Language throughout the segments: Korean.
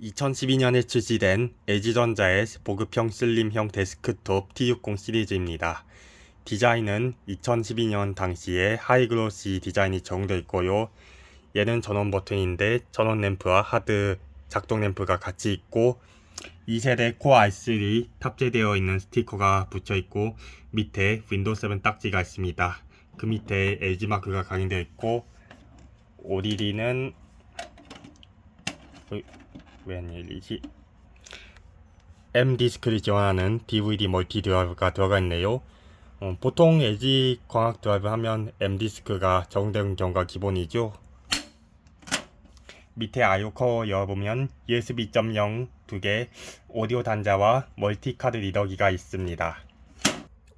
2012년에 출시된 LG전자의 보급형 슬림형 데스크톱 T60 시리즈입니다. 디자인은 2012년 당시에 하이글로시 디자인이 적용되어 있고요. 얘는 전원 버튼인데 전원 램프와 하드 작동 램프가 같이 있고 2세대 코어 i3 탑재되어 있는 스티커가 붙여 있고 밑에 윈도우 7 딱지가 있습니다. 그 밑에 LG 마크가 각인되어 있고 ODD는 웬일이지? M 디스크를 지원하는 DVD 멀티 드라이브가 들어가 있네요. 어, 보통 LG 광학 드라이브 하면 M 디스크가 적용되는 경우가 기본이죠. 밑에 IO 커 열어보면 USB 2.0 두개 오디오 단자와 멀티 카드 리더기가 있습니다.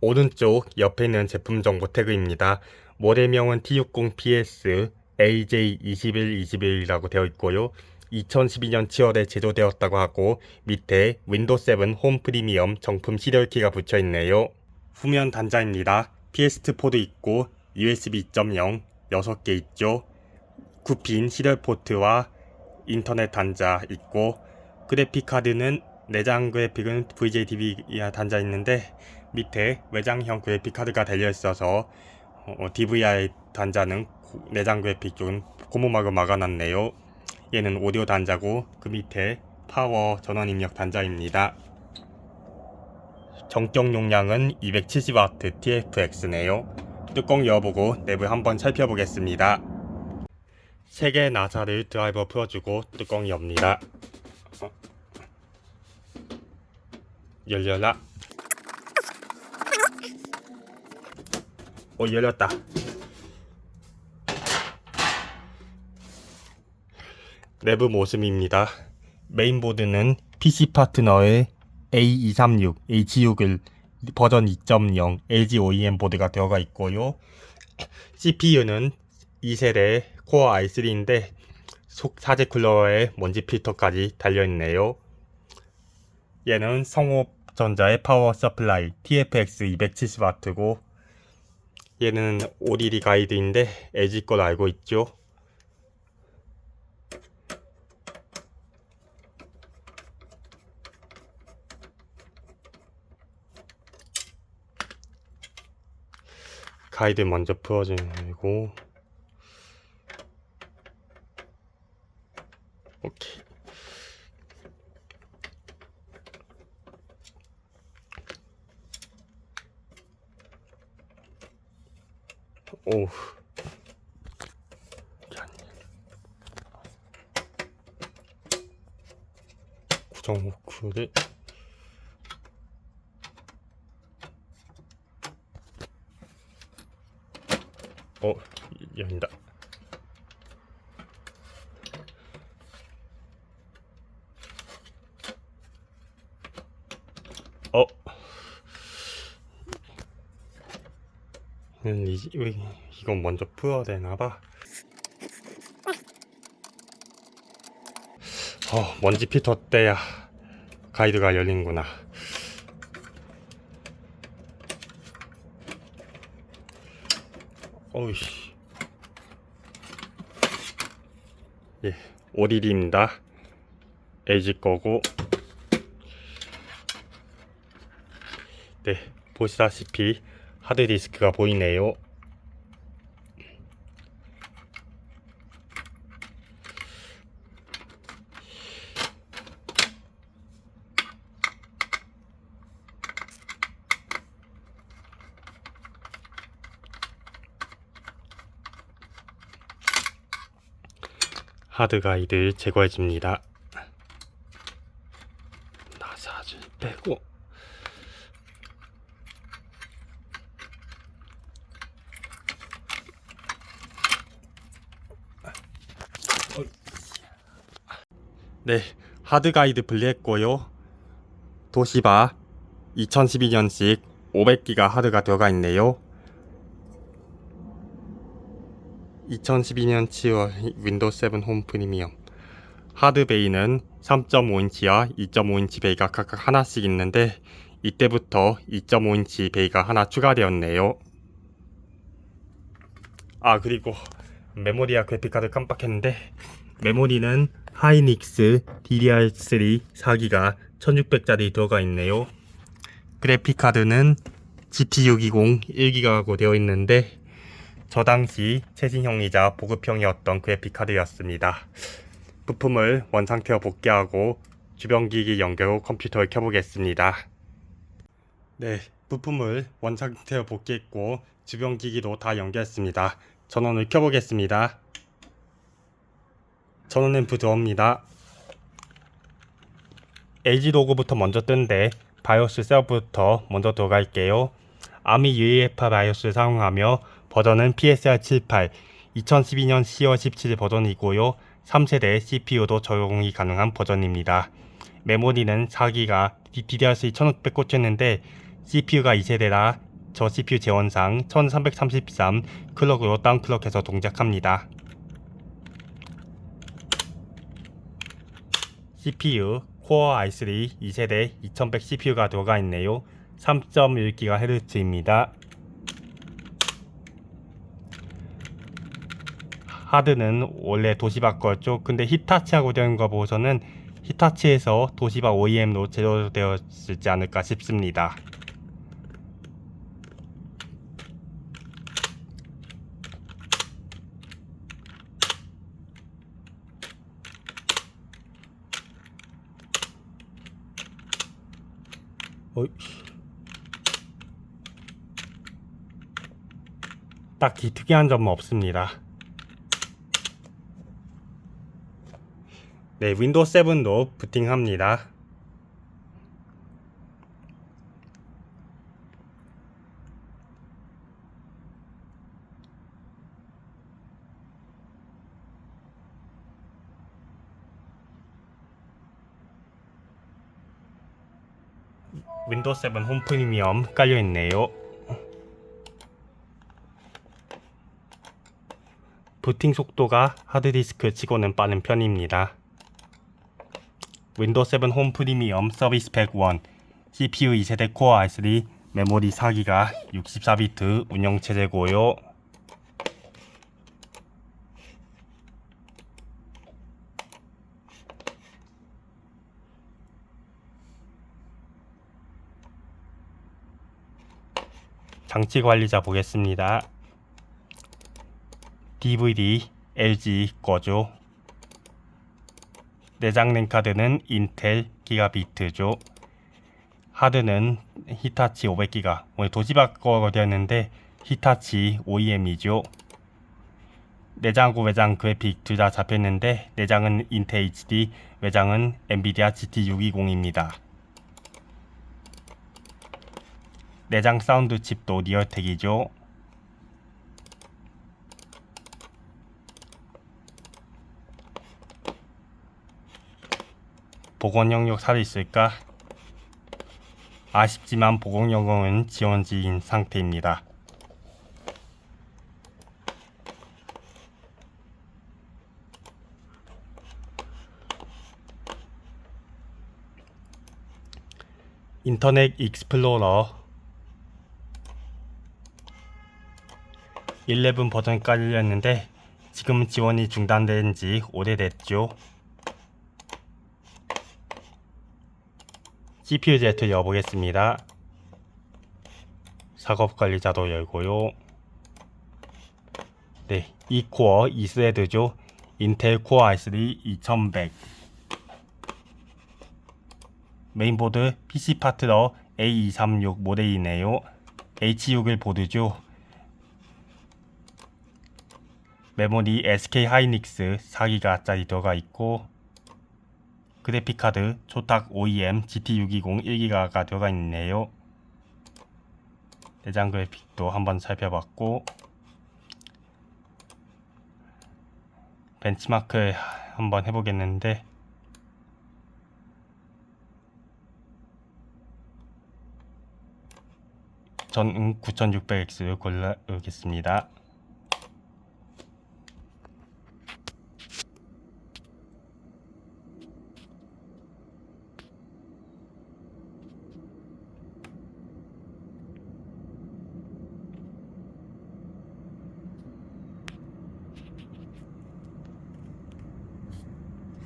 오른쪽 옆에는 제품 정보 태그입니다. 모델명은 T60PS AJ2121이라고 되어 있고요. 2012년 7월에 제조되었다고 하고 밑에 윈도우 7 홈 프리미엄 정품 시리얼키가 붙여 있네요. 후면 단자입니다. PS 포드 있고 USB 2.0 6개 있죠. 굽힌 시리얼 포트와 인터넷 단자 있고 그래픽 카드는 내장 그래픽은 VJDB 단자 있는데 밑에 외장형 그래픽 카드가 달려 있어서 어, DVI 단자는 고- 내장 그래픽 쪽은 고무막을 막아놨네요. 얘는 오디오 단자고 그 밑에 파워 전원 입력 단자입니다. 정격 용량은 270W TFX네요. 뚜껑 열어보고 내부 한번 살펴보겠습니다. 세개 나사를 드라이버 풀어주고 뚜껑 엽니다. 어. 열려라. 오 열렸다. 내부 모습입니다. 메인보드는 PC 파트너의 A236, H6을 버전 2.0 LG OEM 보드가 들어가 있고요. CPU는 2세대 코어 i3인데 속 사제 쿨러에 먼지 필터까지 달려있네요. 얘는 성호전자의 파워 서플라이 TFX 270W고 얘는 ODD 가이드인데 LG 걸 알고 있죠. 가이드 먼저 풀어주고. 오케이. 오 구정 호크를 어 열린다. 어. 음, 이건 먼저 풀어야 되나봐. 어 먼지 피터 때야 가이드가 열리는구나 어이씨. 예 ODD입니다. LG 거고. 네 보시다시피 하드디스크가 보이네요 하드 가이드 제거해 줍니다. 나사를 빼고 네, 하드 가이드 분리했고요. 도시바 2012년식 500기가 하드가 들어가 있네요. 2012년 7월 윈도우 7 홈 프리미엄 하드 베이는 3.5인치와 2.5인치 베이가 각각 하나씩 있는데 이때부터 2.5인치 베이가 하나 추가되었네요. 아 그리고 메모리와 그래픽카드 깜빡했는데 메모리는 하이닉스 DDR3 4기가 1600짜리 들어가 있네요. 그래픽 카드는 GT620 1기가라고 되어 있는데 저 당시 최신형이자 보급형이었던 그래픽 카드였습니다. 부품을 원상태로 복귀하고 주변 기기 연결 후 컴퓨터를 켜보겠습니다. 네, 부품을 원상태로 복귀했고 주변 기기도 다 연결했습니다. 전원을 켜보겠습니다. 전원 앰프 들어옵니다. LG 로고부터 먼저 뜬데 바이오스 셋업부터 먼저 들어갈게요. 아미 UEFI 바이오스를 사용하며 버전은 PSR 78 2012년 10월 17일 버전이고요. 3세대 CPU도 적용이 가능한 버전입니다. 메모리는 4기가 DDR3 1600 꽂혔는데 CPU가 2세대라 저 CPU 재원상 1333 클럭으로 다운클럭해서 동작합니다. CPU 코어 i3 2세대 2100 CPU가 들어가 있네요. 3.1GHz입니다. 하드는 원래 도시바 거였죠. 근데 히타치하고 되는 거 보고서는 히타치에서 도시바 OEM로 제조되었을지 않을까 싶습니다. 어이. 딱히 특이한 점은 없습니다. 네, 윈도우 7도 부팅합니다. 윈도우 7 홈 프리미엄 깔려 있네요. 부팅 속도가 하드디스크 치고는 빠른 편입니다. 윈도우 7 홈 프리미엄 서비스 팩 1 CPU 2세대 코어 i3 메모리 4기가 64비트 운영 체제고요. 장치 관리자 보겠습니다. DVD LG 거죠. 내장 램 카드는 인텔 기가비트죠. 하드는 히타치 500기가. 오늘 도시바 거가 되었는데 히타치 OEM이죠. 내장하고 외장 그래픽 둘 다 잡혔는데 내장은 인텔 HD, 외장은 엔비디아 GT620입니다. 내장 사운드 칩도 리얼텍이죠. 복원 영역 살아 있을까? 아쉽지만 복원 영역은 지원지인 상태입니다. 인터넷 익스플로러 11 버전 깔렸는데 지금 지원이 중단된 지 오래됐죠. CPU Z 열어보겠습니다. 작업 관리자도 열고요. 네, 이 코어 2스레드죠. 인텔 코어 i3 2100 메인보드 PC 파트너 A236 모델이네요. H61 보드죠. 메모리 SK 하이닉스 4기가짜리 들어가 있고 그래픽카드 조탁 OEM GT620 1기가가 들어가 있네요. 내장 그래픽도 한번 살펴봤고 벤치마크 한번 해보겠는데 전 9600X를 골라보겠습니다.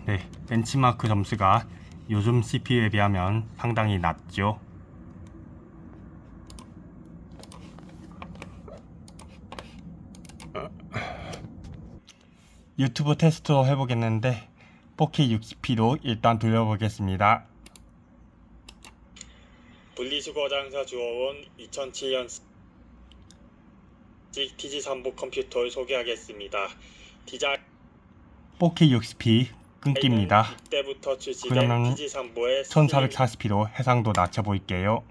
네, 벤치마크 점수가 요즘 CPU에 비하면 상당히 낮죠. 유튜브 테스트로 해보겠는데 4K 60p로 일단 돌려보겠습니다. 분리수거 장사 주워온 2007년 TG3보 컴퓨터를 소개하겠습니다. 디자인 4K 60p 끊깁니다. 이때부터 그러면 TG3보의 1440p로 해상도 낮춰 볼게요.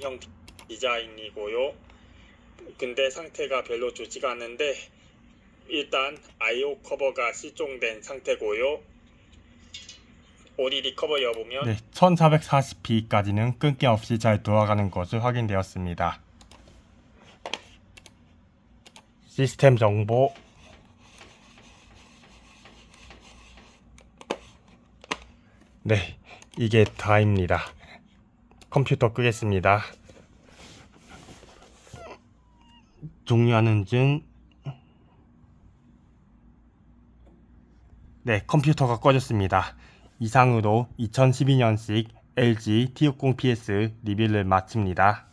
형 디자인이고요. 근데 상태가 별로 좋지가 않은데 일단 IO 커버가 실종된 상태고요. ODD 커버 열어보면 네, 1440p까지는 끊김없이 잘 돌아가는 것을 확인되었습니다. 시스템 정보 네, 이게 다입니다. 컴퓨터 끄겠습니다. 종료하는 중 네, 컴퓨터가 꺼졌습니다. 이상으로 2012년식 LG T60PS 리뷰를 마칩니다.